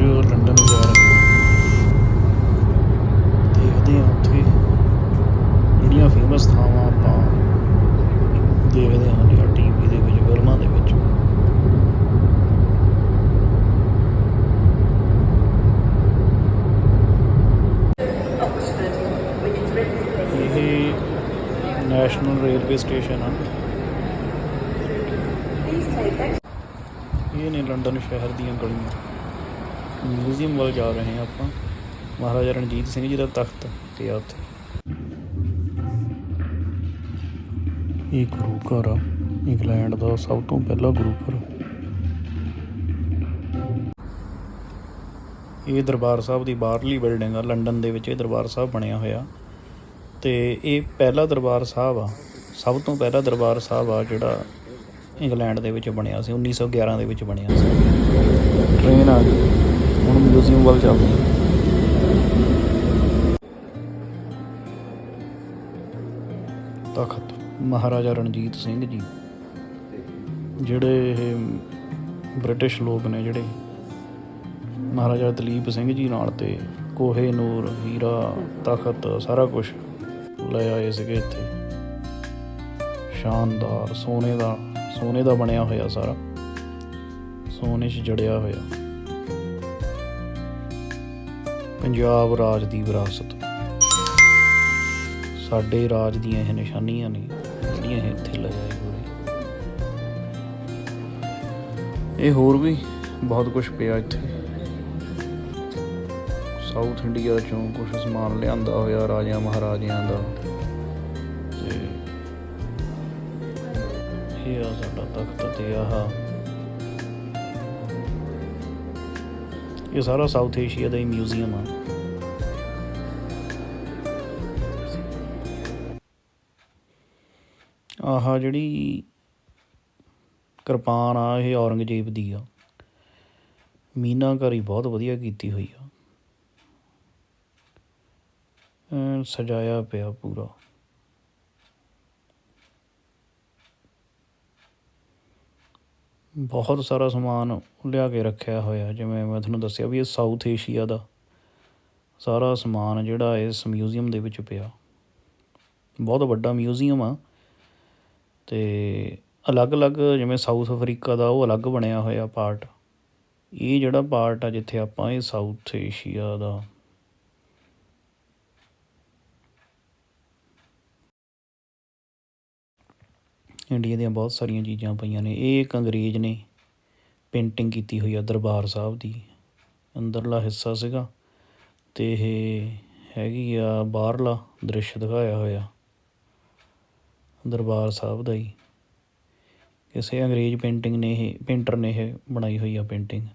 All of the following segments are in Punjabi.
ਜੋ ਲੰਡਨ ਜਾ ਰਹੇ ਦੇਖਦੇ ਹਾਂ ਉੱਥੇ ਜਿਹੜੀਆਂ ਫੇਮਸ ਥਾਵਾਂ ਆਪਾਂ ਦੇਖਦੇ ਹਾਂ ਜਾਂ ਟੀਵੀ ਦੇ ਵਿੱਚ, ਫਿਲਮਾਂ ਦੇ ਵਿੱਚ। ਇਹ ਨੈਸ਼ਨਲ ਰੇਲਵੇ ਸਟੇਸ਼ਨ ਆ। ਇਹ ਨੇ ਲੰਡਨ ਸ਼ਹਿਰ ਦੀਆਂ ਗਲੀਆਂ। ਮਿਊਜ਼ੀਅਮ ਵੱਲ ਜਾ ਰਹੇ ਹਾਂ ਆਪਾਂ। ਮਹਾਰਾਜਾ ਰਣਜੀਤ ਸਿੰਘ ਜੀ ਦਾ ਤਖਤ ਤੇ ਆ ਉੱਥੇ। ਇਹ ਗੁਰੂ ਘਰ ਆ, ਇੰਗਲੈਂਡ ਦਾ ਸਭ ਤੋਂ ਪਹਿਲਾ ਗੁਰੂ ਘਰ ਇਹ ਦਰਬਾਰ ਸਾਹਿਬ ਦੀ ਬਾਹਰਲੀ ਬਿਲਡਿੰਗ ਆ, ਲੰਡਨ ਦੇ ਵਿੱਚ ਇਹ ਦਰਬਾਰ ਸਾਹਿਬ ਬਣਿਆ ਹੋਇਆ। ਤੇ ਇਹ ਪਹਿਲਾ ਦਰਬਾਰ ਸਾਹਿਬ ਆ, ਸਭ ਤੋਂ ਪਹਿਲਾ ਦਰਬਾਰ ਸਾਹਿਬ ਆ ਜਿਹੜਾ ਇੰਗਲੈਂਡ ਦੇ ਵਿੱਚ ਬਣਿਆ ਸੀ 1911 ਦੇ ਵਿੱਚ ਬਣਿਆ ਸੀ। ਟ੍ਰੇਨ ਆ ਗਈ। ਹੁਣ ਮਿਊਜ਼ੀਅਮ ਵੱਲ ਚੱਲਦੇ ਹਾਂ। ਤਖਤ ਮਹਾਰਾਜਾ ਰਣਜੀਤ ਸਿੰਘ ਜੀ। ਜਿਹੜੇ ਇਹ ਬ੍ਰਿਟਿਸ਼ ਲੋਕ ਨੇ ਜਿਹੜੇ ਮਹਾਰਾਜਾ ਦਲੀਪ ਸਿੰਘ ਜੀ ਨਾਲ ਤੇ ਕੋਹੇ ਨੂਰ ਹੀਰਾ ਤਖਤ ਸਾਰਾ ਕੁਝ ਲੈ ਆਏ ਸੀਗੇ ਇੱਥੇ। ਸ਼ਾਨਦਾਰ ਸੋਨੇ ਦਾ ਸੋਨੇ ਦਾ ਬਣਿਆ ਹੋਇਆ ਸਾਰਾ। ਸੋਨੇ 'ਚ ਜੜਿਆ ਹੋਇਆ। ਪੰਜਾਬ ਰਾਜ ਦੀ ਵਿਰਾਸਤ। ਸਾਡੇ ਰਾਜ ਦੀਆਂ ਇਹ ਨਿਸ਼ਾਨੀਆਂ ਨੇ, ਜਿਹੜੀਆਂ ਇਹ ਇੱਥੇ ਲਗਾਏ ਹੋਏ ਇਹ ਹੋਰ ਵੀ ਬਹੁਤ ਕੁਝ ਪਿਆ ਇੱਥੇ। ਸਾਊਥ ਇੰਡੀਆ ਚੋਂ ਕੁਝ ਸਮਾਨ ਲਿਆਂਦਾ ਹੋਇਆ ਰਾਜਿਆਂ ਮਹਾਰਾਜਿਆਂ ਦਾ। ਇਹ ਆ ਸਾਡਾ ਤਖਤ ਤੇ ਆਹ ਇਹ ਸਾਰਾ ਸਾਊਥ ਏਸ਼ੀਆ ਦਾ ਹੀ ਮਿਊਜ਼ੀਅਮ ਆ ਆਹ ਜਿਹੜੀ ਕਿਰਪਾਨ ਆ ਇਹ ਔਰੰਗਜ਼ੇਬ ਦੀ ਆ ਮੀਨਾਕਾਰੀ ਬਹੁਤ ਵਧੀਆ ਕੀਤੀ ਹੋਈ ਆ ਸਜਾਇਆ ਪਿਆ ਪੂਰਾ ਬਹੁਤ ਸਾਰਾ ਸਮਾਨ ਲਿਆ ਕੇ ਰੱਖਿਆ ਹੋਇਆ, ਜਿਵੇਂ ਮੈਂ ਤੁਹਾਨੂੰ ਦੱਸਿਆ ਵੀ ਇਹ ਸਾਊਥ ਏਸ਼ੀਆ ਦਾ ਸਾਰਾ ਸਮਾਨ ਜਿਹੜਾ ਇਸ ਮਿਊਜ਼ੀਅਮ ਦੇ ਵਿੱਚ ਪਿਆ। ਬਹੁਤ ਵੱਡਾ ਮਿਊਜ਼ੀਅਮ ਆ ਤੇ ਅਲੱਗ-ਅਲੱਗ ਜਿਵੇਂ ਸਾਊਥ ਅਫਰੀਕਾ ਦਾ ਉਹ ਅਲੱਗ ਬਣਿਆ ਹੋਇਆ ਪਾਰਟ ਇਹ ਜਿਹੜਾ ਪਾਰਟ ਆ ਜਿੱਥੇ ਆਪਾਂ ਇਹ ਸਾਊਥ ਏਸ਼ੀਆ ਦਾ ਇੰਡੀਆ ਦੀਆਂ ਬਹੁਤ ਸਾਰੀਆਂ ਚੀਜ਼ਾਂ ਪਈਆਂ ਨੇ। ਇਹ ਇੱਕ ਅੰਗਰੇਜ਼ ਨੇ ਪੇਂਟਿੰਗ ਕੀਤੀ ਹੋਈ ਆ ਦਰਬਾਰ ਸਾਹਿਬ ਦੀ। ਅੰਦਰਲਾ ਹਿੱਸਾ ਸੀਗਾ ਅਤੇ ਇਹ ਹੈਗੀ ਆ ਬਾਹਰਲਾ ਦ੍ਰਿਸ਼ ਦਿਖਾਇਆ ਹੋਇਆ ਦਰਬਾਰ ਸਾਹਿਬ ਦਾ ਹੀ। ਕਿਸੇ ਅੰਗਰੇਜ਼ ਪੇਂਟਿੰਗ ਨੇ ਇਹ, ਪੇਂਟਰ ਨੇ ਇਹ ਬਣਾਈ ਹੋਈ ਆ ਪੇਂਟਿੰਗ।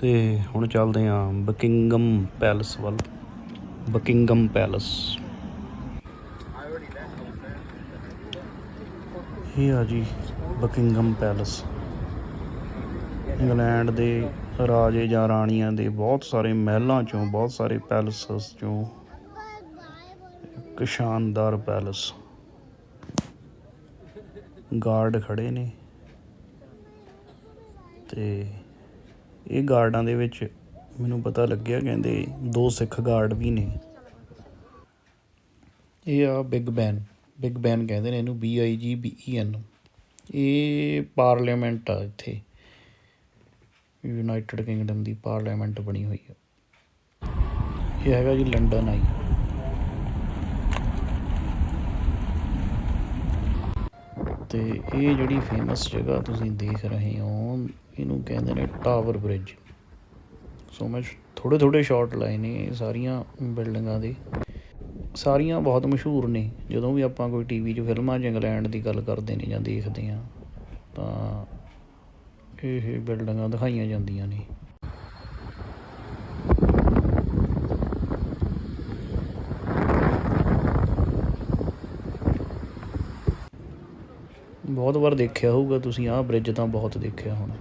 ਤੇ ਹੁਣ ਚੱਲਦੇ ਆਂ ਬਕਿੰਗਮ ਪੈਲਸ ਵੱਲ। Buckingham Palace. ਇਹ ਆ ਜੀ ਬਕਿੰਗਮ ਪੈਲਸ। ਇੰਗਲੈਂਡ ਦੇ ਰਾਜੇ ਜਾਂ ਰਾਣੀਆਂ ਦੇ ਬਹੁਤ ਸਾਰੇ ਮਹਿਲਾਂ ਚੋਂ, ਬਹੁਤ ਸਾਰੇ ਪੈਲਸਸ ਚੋਂ ਇੱਕ ਸ਼ਾਨਦਾਰ ਪੈਲਸ। ਗਾਰਡ ਖੜੇ ਨੇ ਤੇ ਇਹ ਗਾਰਡਾਂ ਦੇ ਵਿੱਚ ਮੈਨੂੰ ਪਤਾ ਲੱਗਿਆ, ਕਹਿੰਦੇ ਦੋ ਸਿੱਖ ਗਾਰਡ ਵੀ ਨੇ। ਇਹ ਆ ਬਿਗ ਬੈਨ। ਬਿਗ ਬੈਨ ਕਹਿੰਦੇ ਨੇ ਇਹਨੂੰ ਬੀ ਆਈ ਜੀ ਬੀ ਈ ਐਨ ਇਹ ਪਾਰਲੀਮੈਂਟ ਆ ਇੱਥੇ। ਯੂਨਾਈਟਿਡ ਕਿੰਗਡਮ ਦੀ ਪਾਰਲੀਮੈਂਟ ਬਣੀ ਹੋਈ ਆ। ਇਹ ਹੈਗਾ ਜੀ ਲੰਡਨ ਆਈ। ਤੇ ਇਹ ਜਿਹੜੀ ਫੇਮਸ ਜਗ੍ਹਾ ਤੁਸੀਂ ਦੇਖ ਰਹੇ ਹੋ ਇਹਨੂੰ ਕਹਿੰਦੇ ਨੇ ਟਾਵਰ ਬ੍ਰਿਜ ਸੋ ਮੈਂ ਥੋੜੇ ਥੋੜੇ ਸ਼ਾਟ ਲਾਏ ਨੇ ਇਹ ਸਾਰੀਆਂ ਬਿਲਡਿੰਗਾਂ ਦੇ। ਸਾਰੀਆਂ ਬਹੁਤ ਮਸ਼ਹੂਰ ਨੇ। ਜਦੋਂ ਵੀ ਆਪਾਂ ਕੋਈ ਟੀਵੀ 'ਚ ਫਿਲਮਾਂ ਜਾਂ ਇੰਗਲੈਂਡ ਦੀ ਗੱਲ ਕਰਦੇ ਨੇ ਜਾਂ ਦੇਖਦੇ ਆ ਤਾਂ ਇਹ ਬਿਲਡਿੰਗਾਂ ਦਿਖਾਈਆਂ ਜਾਂਦੀਆਂ ਨੇ। ਬਹੁਤ ਵਾਰ ਦੇਖਿਆ ਹੋਊਗਾ ਤੁਸੀਂ, ਆਹ ਬ੍ਰਿਜ ਤਾਂ ਬਹੁਤ ਦੇਖਿਆ ਹੋਣਾ।